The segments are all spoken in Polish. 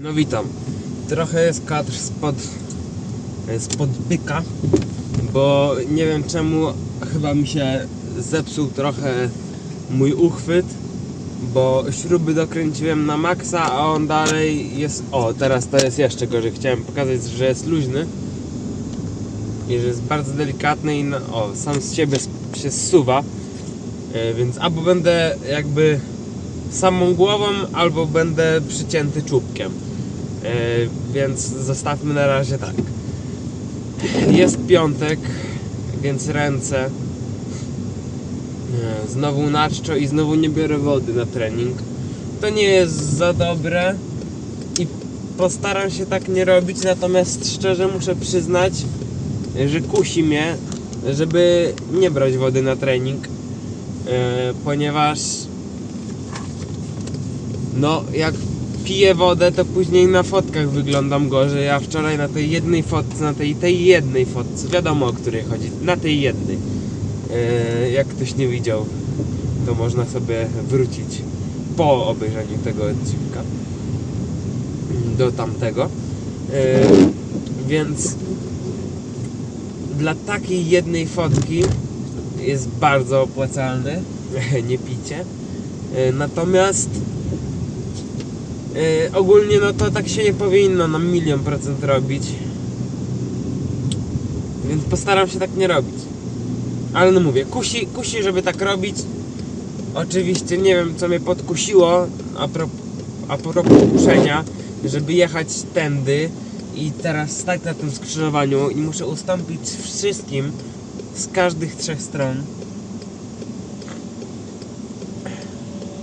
No witam. Trochę jest kadr spod, spod pyka, bo nie wiem czemu chyba mi się zepsuł trochę mój uchwyt, bo śruby dokręciłem na maksa, a on dalej jest... O, teraz to jest jeszcze gorzej. Chciałem pokazać, że jest luźny i że jest bardzo delikatny i no, o, sam z siebie się zsuwa. E, Więc albo będę jakby samą głową, albo będę przycięty czubkiem. E, Więc zostawmy na razie tak. Jest piątek, więc ręce. E, Znowu na czczo i znowu nie biorę wody na trening. To nie jest za dobre i postaram się tak nie robić, natomiast szczerze muszę przyznać, że kusi mnie, żeby nie brać wody na trening, e, ponieważ no jak piję wodę, to później na fotkach wyglądam gorzej, a wczoraj na tej jednej fotce, na tej, tej jednej fotce, wiadomo o której chodzi, na tej jednej, e, jak ktoś nie widział, to można sobie wrócić po obejrzeniu tego odcinka do tamtego, e, więc dla takiej jednej fotki jest bardzo opłacalne nie picie. E, Natomiast e, ogólnie no to tak się nie powinno na milion procent robić. Więc postaram się tak nie robić. Ale no mówię, kusi, kusi żeby tak robić. Oczywiście nie wiem co mnie podkusiło a propos, a propos kuszenia, żeby jechać tędy i teraz stać na tym skrzyżowaniu i muszę ustąpić wszystkim z każdych trzech stron.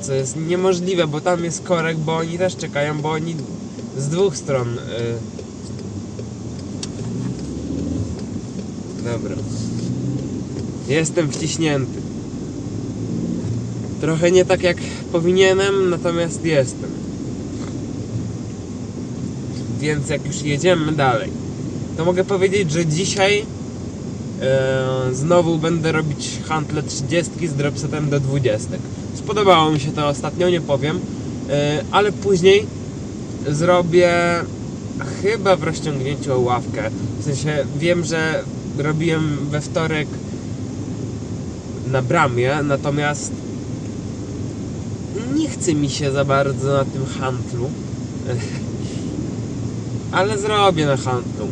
Co jest niemożliwe, bo tam jest korek, bo oni też czekają, bo oni z dwóch stron. y. Dobra. Jestem wciśnięty. Trochę nie tak jak powinienem, natomiast jestem. Więc jak już jedziemy dalej, to mogę powiedzieć, że dzisiaj e, znowu będę robić handle 30 z dropsetem do 20. Spodobało mi się to ostatnio, nie powiem, e, ale później zrobię chyba w rozciągnięciu o ławkę. W sensie wiem, że robiłem we wtorek na bramie, natomiast nie chce mi się za bardzo na tym handlu. Ale zrobię na handlu.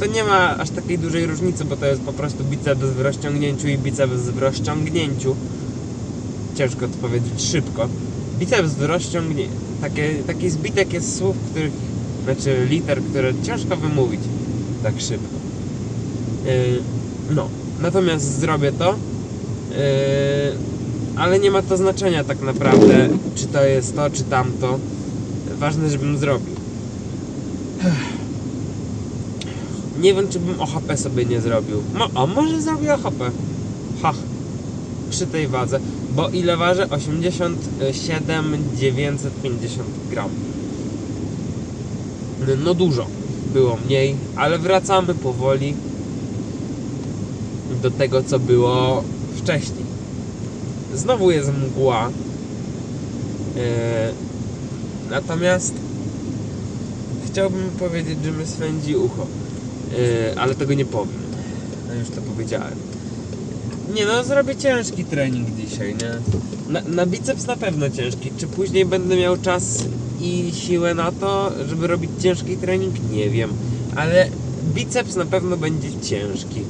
To nie ma aż takiej dużej różnicy, bo to jest po prostu biceps w rozciągnięciu i biceps w rozciągnięciu. Ciężko to powiedzieć szybko. Biceps w rozciągnięciu. Takie, taki zbitek jest słów, których, znaczy liter, które ciężko wymówić tak szybko. Yy, no, natomiast zrobię to. Yy, ale nie ma to znaczenia tak naprawdę, czy to jest to, czy tamto. Ważne, żebym zrobił. Nie wiem, czy bym OHP sobie nie zrobił. Mo a może zrobię OHP. Ha. Przy tej wadze. Bo ile waży? 87 950 gram. No dużo. Było mniej, ale wracamy powoli do tego, co było wcześniej. Znowu jest mgła. Yy, natomiast chciałbym powiedzieć, że mnie swędzi ucho. Yy, ale tego nie powiem. No już to powiedziałem. Nie no, zrobię ciężki trening dzisiaj, nie? Na, na biceps na pewno ciężki. Czy później będę miał czas i siłę na to, żeby robić ciężki trening? Nie wiem. Ale biceps na pewno będzie ciężki.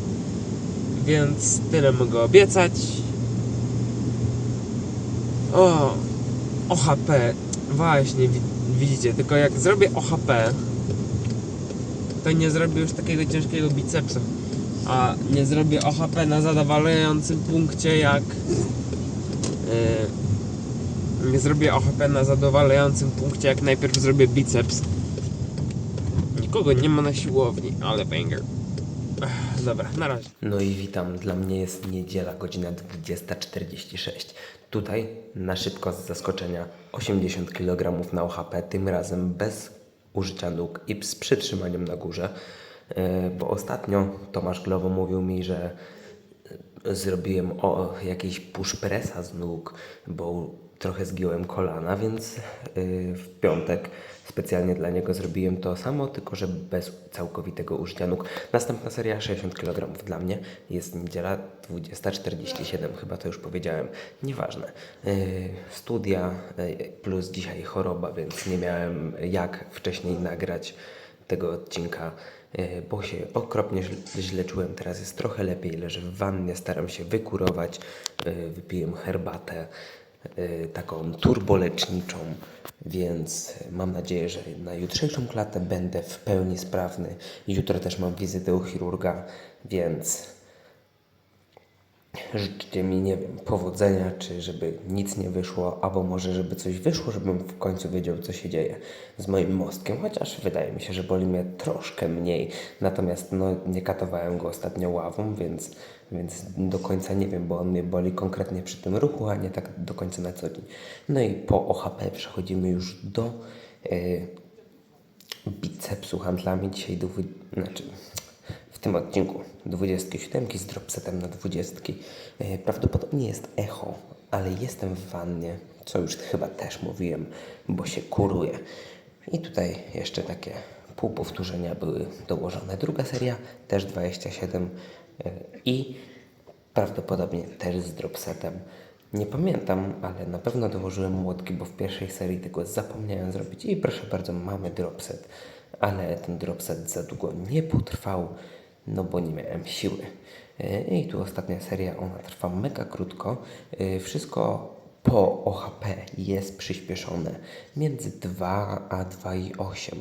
Więc tyle mogę obiecać. O, OHP. Właśnie, wi- widzicie, tylko jak zrobię OHP, to nie zrobię już takiego ciężkiego bicepsa. A nie zrobię OHP na zadowalającym punkcie jak. Yy, nie zrobię OHP na zadowalającym punkcie jak najpierw zrobię biceps. Nikogo nie ma na siłowni, ale banger. Dobra, na razie. No i witam. Dla mnie jest niedziela, godzina 20.46. Tutaj na szybko z zaskoczenia 80 kg na OHP, tym razem bez użycia nóg i z przytrzymaniem na górze. Yy, Bo ostatnio Tomasz Glowo mówił mi, że yy, zrobiłem o jakiś push pressa z nóg, bo trochę zgiąłem kolana, więc yy, w piątek specjalnie dla niego zrobiłem to samo, tylko że bez całkowitego użycia nóg. Następna seria 60 kg dla mnie. Jest niedziela 20.47, chyba to już powiedziałem. Nieważne. Studia plus dzisiaj choroba, więc nie miałem jak wcześniej nagrać tego odcinka, bo się okropnie źle- czułem. Teraz jest trochę lepiej, leżę w wannie, staram się wykurować, yy, wypiłem herbatę yy, taką turboleczniczą, więc mam nadzieję, że na jutrzejszą klatę będę w pełni sprawny. Jutro też mam wizytę u chirurga, więc życzcie mi, nie wiem, powodzenia, czy żeby nic nie wyszło, albo może żeby coś wyszło, żebym w końcu wiedział, co się dzieje z moim mostkiem, chociaż wydaje mi się, że boli mnie troszkę mniej, natomiast no, nie katowałem go ostatnio ławą, więc, więc do końca nie wiem, bo on mnie boli konkretnie przy tym ruchu, a nie tak do końca na co dzień. No i po OHP przechodzimy już do yy, bicepsu handlami dzisiaj, do, znaczy tym odcinku 27 z dropsetem na 20. E, Prawdopodobnie jest echo, ale jestem w wannie, co już chyba też mówiłem, bo się kuruję. I tutaj jeszcze takie półpowtórzenia były dołożone. Druga seria też 27 e, i prawdopodobnie też z dropsetem. Nie pamiętam, ale na pewno dołożyłem młotki, bo w pierwszej serii tego zapomniałem zrobić. I proszę bardzo, mamy dropset, ale ten dropset za długo nie potrwał, no bo nie miałem siły. E, I tu ostatnia seria, ona trwa mega krótko. E, Wszystko po OHP jest przyspieszone między 2 a 2,8.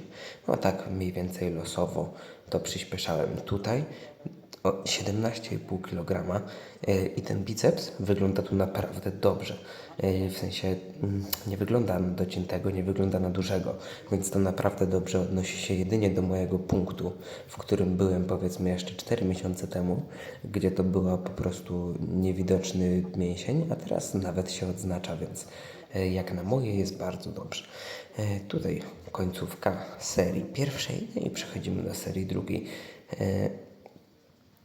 No tak mniej więcej losowo to przyspieszałem tutaj 17,5 kg e, i ten biceps wygląda tu naprawdę dobrze. E, W sensie mm, nie wygląda na dociętego, nie wygląda na dużego, więc to naprawdę dobrze odnosi się jedynie do mojego punktu, w którym byłem powiedzmy jeszcze 4 miesiące temu, gdzie to była po prostu niewidoczny mięsień, a teraz nawet się odznacza, więc e, jak na moje jest bardzo dobrze. Tutaj końcówka serii pierwszej no i przechodzimy do serii drugiej.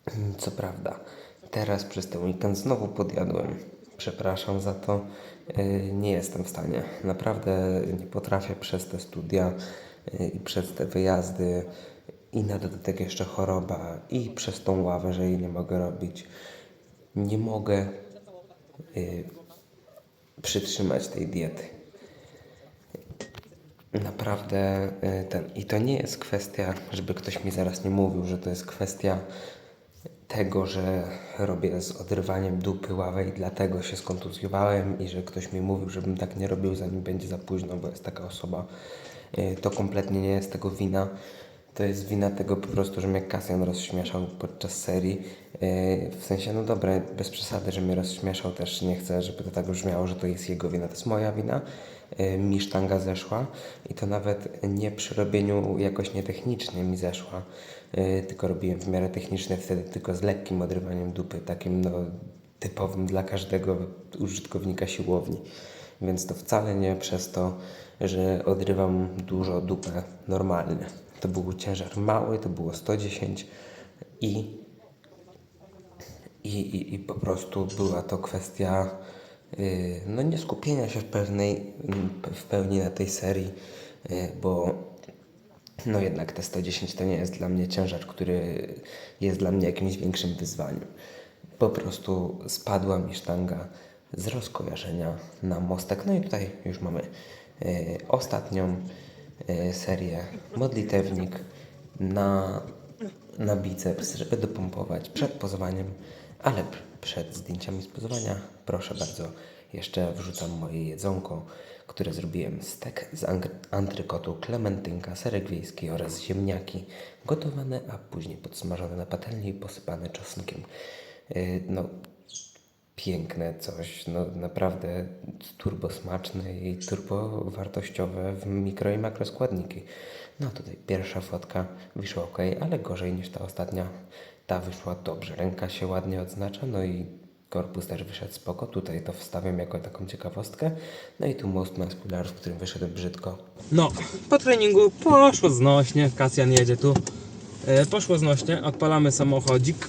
E, co prawda, teraz przez ten weekend znowu podjadłem. Przepraszam za to. Yy, Nie jestem w stanie. Naprawdę nie potrafię przez te studia yy, i przez te wyjazdy i na dodatek jeszcze choroba i przez tą ławę, że jej nie mogę robić. Nie mogę yy, przytrzymać tej diety. Naprawdę ten. I to nie jest kwestia, żeby ktoś mi zaraz nie mówił, że to jest kwestia tego, że robię z odrywaniem dupy ławę i dlatego się skontuzjowałem i że ktoś mi mówił, żebym tak nie robił, zanim będzie za późno, bo jest taka osoba. Y, To kompletnie nie jest tego wina. To jest wina tego po prostu, że mnie Kasjan rozśmieszał podczas serii. Yy, w sensie, no dobra, bez przesady, że mnie rozśmieszał też nie chcę, żeby to tak brzmiało, że to jest jego wina, to jest moja wina. Yy, mi sztanga zeszła i to nawet nie przy robieniu jakoś nietechnicznie mi zeszła, tylko robiłem w miarę technicznie wtedy tylko z lekkim odrywaniem dupy, takim no typowym dla każdego użytkownika siłowni. Więc to wcale nie przez to, że odrywam dużo dupę normalnie. To był ciężar mały, to było 110 i, i, i, i po prostu była to kwestia yy, no nie skupienia się w, pewnej, w pełni na tej serii, yy, bo no jednak te 110 to nie jest dla mnie ciężar, który jest dla mnie jakimś większym wyzwaniem. Po prostu spadła mi sztanga z rozkojarzenia na mostek. No i tutaj już mamy y, ostatnią y, serię modlitewnik na, na biceps, żeby dopompować przed pozowaniem, ale przed zdjęciami z pozowania proszę bardzo, jeszcze wrzucam moje jedzonko, które zrobiłem stek z antrykotu, klementynka, serek wiejski oraz ziemniaki gotowane, a później podsmażone na patelni i posypane czosnkiem. Yy, No, piękne coś, no naprawdę turbo smaczne i turbo wartościowe w mikro i makroskładniki. No tutaj pierwsza fotka wyszła ok, ale gorzej niż ta ostatnia. Ta wyszła dobrze, ręka się ładnie odznacza, no i korpus też wyszedł spoko. Tutaj to wstawiam jako taką ciekawostkę. No i tu most muscular, w którym wyszedł brzydko. No, po treningu poszło znośnie, Kasjan jedzie tu. E, poszło znośnie, odpalamy samochodzik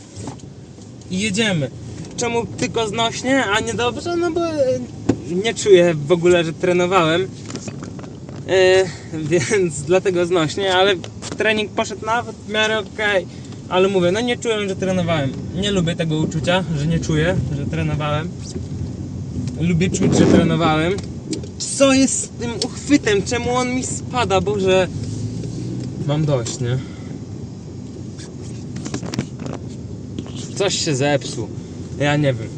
i jedziemy. Czemu tylko znośnie, a nie dobrze? No bo e, nie czuję w ogóle, że trenowałem. E, więc dlatego znośnie, ale trening poszedł nawet w miarę okej. Ale mówię, no nie czułem, że trenowałem. Nie lubię tego uczucia, że nie czuję, że trenowałem. Lubię czuć, że trenowałem. Co jest z tym uchwytem? Czemu on mi spada? Boże. Mam dość, nie? Coś się zepsuł. Ja nie wiem.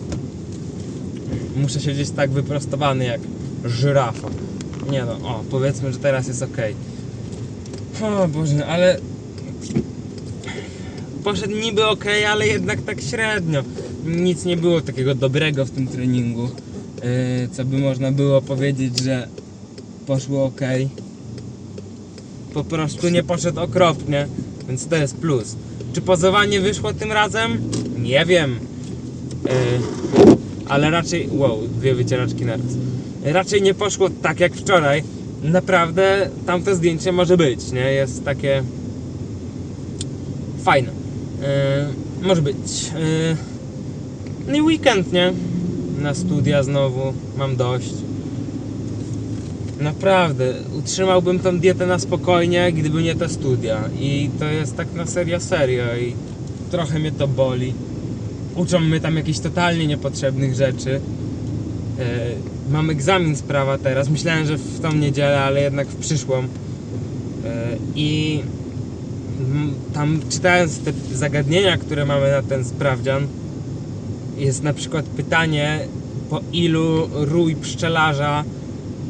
Muszę siedzieć tak wyprostowany jak żyrafa. Nie no, o, powiedzmy, że teraz jest ok. O Boże, ale poszedł niby ok, ale jednak tak średnio. Nic nie było takiego dobrego w tym treningu, yy, co by można było powiedzieć, że poszło ok. Po prostu nie poszedł okropnie, więc to jest plus. Czy pozowanie wyszło tym razem? Nie wiem. Yy, ale raczej. Wow, dwie wycieraczki naraz. Raczej nie poszło tak jak wczoraj. Naprawdę tamto zdjęcie może być, nie? Jest takie. fajne. Yy, może być. Yy, no i weekend, nie? Na studia znowu. Mam dość. Naprawdę, utrzymałbym tą dietę na spokojnie, gdyby nie te studia. I to jest tak na serio serio i trochę mnie to boli. Uczą mnie tam jakichś totalnie niepotrzebnych rzeczy. E, mam egzamin z prawa teraz. Myślałem, że w tą niedzielę, ale jednak w przyszłą. E, I tam czytając te zagadnienia, które mamy na ten sprawdzian, jest na przykład pytanie, po ilu rój pszczelarza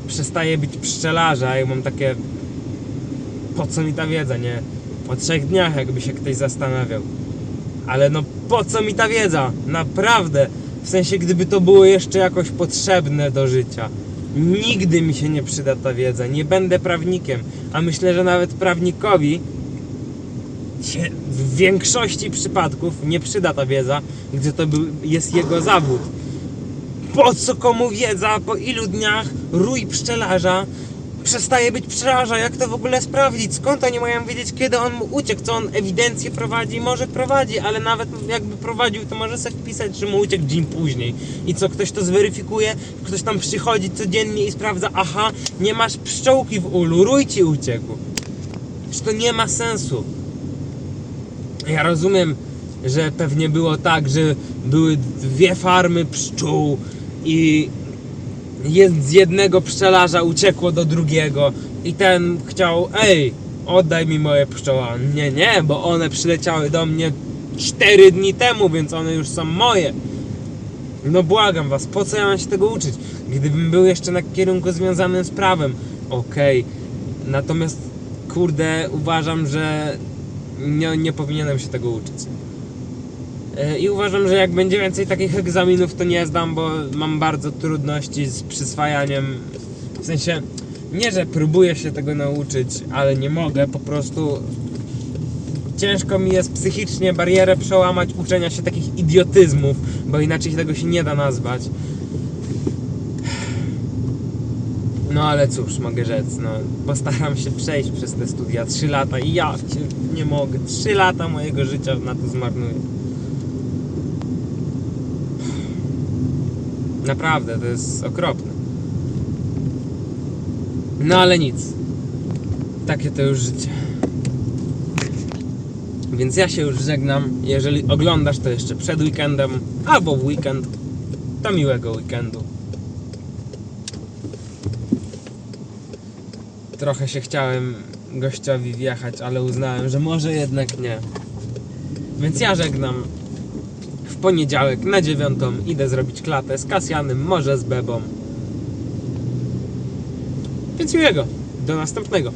przestaje być pszczelarza i mam takie po co mi ta wiedza, nie? Po trzech dniach jakby się ktoś zastanawiał. Ale no po co mi ta wiedza? Naprawdę. W sensie gdyby to było jeszcze jakoś potrzebne do życia. Nigdy mi się nie przyda ta wiedza. Nie będę prawnikiem. A myślę, że nawet prawnikowi się w większości przypadków nie przyda ta wiedza, gdzie to był, jest jego zawód. Po co komu wiedza? Po ilu dniach rój pszczelarza przestaje być pszczelarza? Jak to w ogóle sprawdzić? Skąd oni mają wiedzieć, kiedy on mu uciekł? Co on ewidencję prowadzi? Może prowadzi, ale nawet jakby prowadził, to może sobie wpisać, że mu uciekł dzień później. I co, ktoś to zweryfikuje? Ktoś tam przychodzi codziennie i sprawdza, aha, nie masz pszczołki w ulu, rój ci uciekł. Przecież to nie ma sensu. Ja rozumiem, że pewnie było tak, że były dwie farmy pszczół i z jednego pszczelarza uciekło do drugiego i ten chciał, ej, oddaj mi moje pszczoła. Nie, nie, bo one przyleciały do mnie 4 dni temu, więc one już są moje. No błagam was, po co ja mam się tego uczyć? Gdybym był jeszcze na kierunku związanym z prawem, okej. Natomiast, kurde, uważam, że nie, nie powinienem się tego uczyć. E, I uważam, że jak będzie więcej takich egzaminów, to nie zdam, bo mam bardzo trudności z przyswajaniem. W sensie, nie, że próbuję się tego nauczyć, ale nie mogę, po prostu ciężko mi jest psychicznie barierę przełamać uczenia się takich idiotyzmów, bo inaczej tego się nie da nazwać. No ale cóż, mogę rzec, no postaram się przejść przez te studia 3 lata i ja nie mogę. 3 lata mojego życia na to zmarnuję. Naprawdę, to jest okropne. No ale nic. Takie to już życie. Więc ja się już żegnam. Jeżeli oglądasz to jeszcze przed weekendem albo w weekend, to miłego weekendu. Trochę się chciałem gościowi wjechać, ale uznałem, że może jednak nie. Więc ja żegnam. W poniedziałek na dziewiątą idę zrobić klatę z Kasjanem, może z Bebą. Więc miłego. Do następnego.